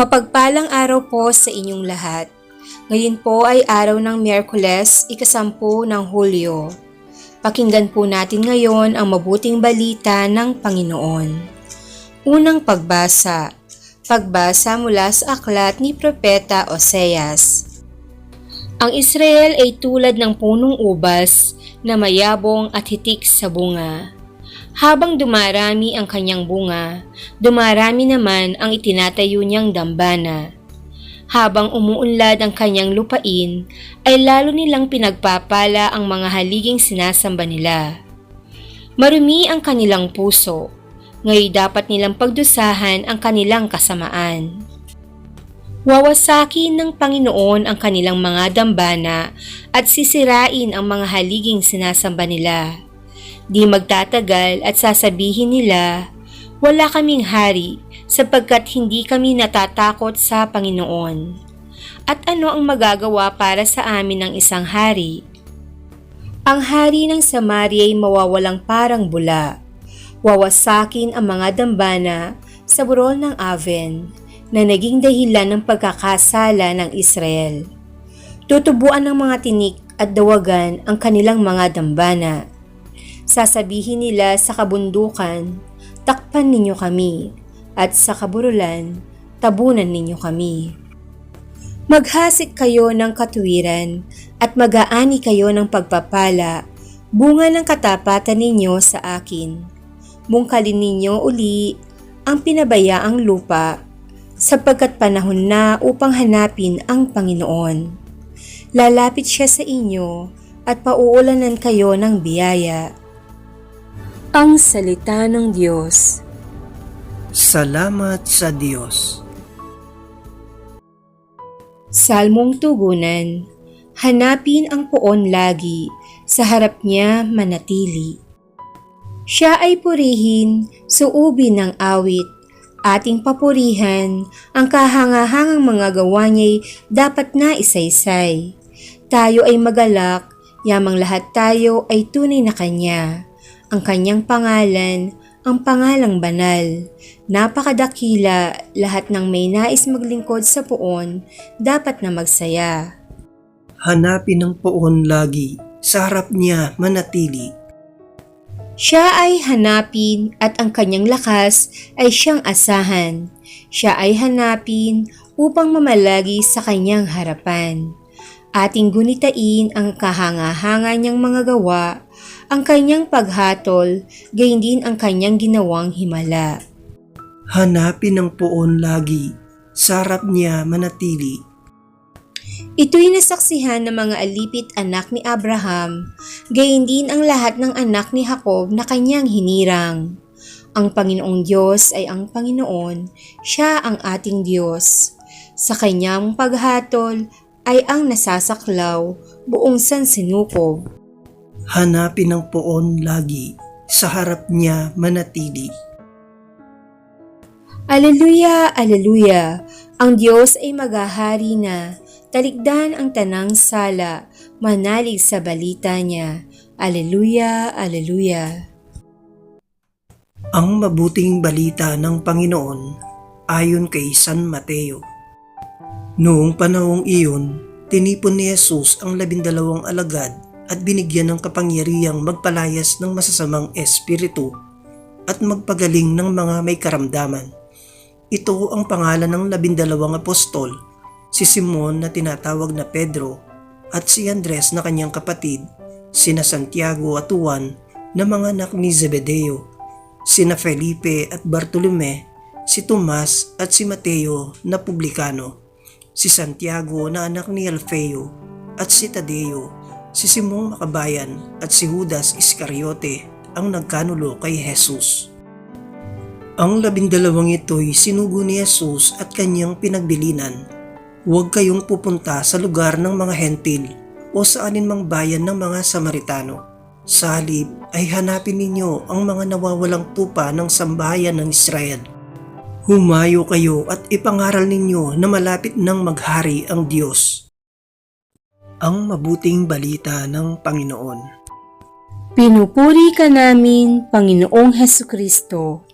Mapagpalang araw po sa inyong lahat. Ngayon po ay araw ng Miyerkules, ikasampu ng Hulyo. Pakinggan po natin ngayon ang mabuting balita ng Panginoon. Unang pagbasa. Pagbasa mula sa aklat ni Propeta Oseas. Ang Israel ay tulad ng punong ubas na mayabong at hitik sa bunga. Habang dumarami ang kanyang bunga, dumarami naman ang itinatayo niyang dambana. Habang umuunlad ang kanyang lupain, ay lalo nilang pinagpapala ang mga haliging sinasamba nila. Marumi ang kanilang puso, ngayon dapat nilang pagdusahan ang kanilang kasamaan. Wawasakin ng Panginoon ang kanilang mga dambana at sisirain ang mga haliging sinasamba nila. Di magtatagal at sasabihin nila, wala kaming hari sapagkat hindi kami natatakot sa Panginoon. At ano ang magagawa para sa amin ng isang hari? Ang hari ng Samaria ay mawawalang parang bula. Wawasakin ang mga dambana sa burol ng Aven na naging dahilan ng pagkakasala ng Israel. Tutubuan ng mga tinik at dawagan ang kanilang mga dambana. Sasabihin nila sa kabundukan, takpan ninyo kami, at sa kaburulan, tabunan ninyo kami. Maghasik kayo ng katuwiran at mag-aani kayo ng pagpapala, bunga ng katapatan ninyo sa akin. Bungkalin ninyo uli ang pinabayaang lupa sapagkat panahon na upang hanapin ang Panginoon. Lalapit siya sa inyo at pauulanan kayo ng biyaya. Ang Salita ng Diyos Salamat sa Diyos. Salmong Tugunan Hanapin ang poon lagi, sa harap niya manatili. Siya ay purihin, suubin ng awit, ating papurihan, ang kahangahangang mga gawa niya'y dapat na isaysay. Tayo ay magalak, yamang lahat tayo ay tunay na kanya. Ang kanyang pangalan, ang pangalang banal. Napakadakila, lahat ng may nais maglingkod sa poon, dapat na magsaya. Hanapin ang poon lagi, sa harap niya manatili. Siya ay hanapin at ang kanyang lakas ay siyang asahan. Siya ay hanapin upang mamalagi sa kanyang harapan. Ating gunitain ang kahanga-hanga niyang mga gawa, ang kanyang paghatol, gayon din ang kanyang ginawang himala. Hanapin ang poon lagi, sa harap niya manatili. Ito'y nasaksihan ng mga alipit anak ni Abraham, gayon din ang lahat ng anak ni Jacob na kanyang hinirang. Ang Panginoong Diyos ay ang Panginoon, siya ang ating Diyos. Sa kanyang paghatol ay ang nasasaklaw, buong sansinukob. Hanapin ang poon lagi, sa harap niya manatili. Aleluya, aleluya! Ang Diyos ay maghahari na, talikdan ang tanang sala, manalig sa balita niya. Aleluya, aleluya! Ang mabuting balita ng Panginoon ayon kay San Mateo. Noong panahong iyon, tinipon ni Jesus ang labindalawang alagad at binigyan ng kapangyarihang magpalayas ng masasamang espiritu at magpagaling ng mga may karamdaman. Ito ang pangalan ng labindalawang apostol, si Simon na tinatawag na Pedro at si Andres na kanyang kapatid, sina Santiago at Juan na mga anak ni Zebedeo, sina Felipe at Bartolome, si Tomas at si Mateo na publikano, si Santiago na anak ni Alfeo at si Tadeo, si Simong Makabayan at si Judas Iscariote ang nagkanulo kay Jesus. Ang labindalawang ito'y sinugo ni Jesus at kanyang pinagbilinan. Huwag kayong pupunta sa lugar ng mga hentil o sa aninmang bayan ng mga Samaritano. Sa halip ay hanapin ninyo ang mga nawawalang tupa ng sambahayan ng Israel. Humayo kayo at ipangaral ninyo na malapit nang maghari ang Diyos. Ang mabuting balita ng Panginoon. Pinupuri ka namin, Panginoong Heso Kristo.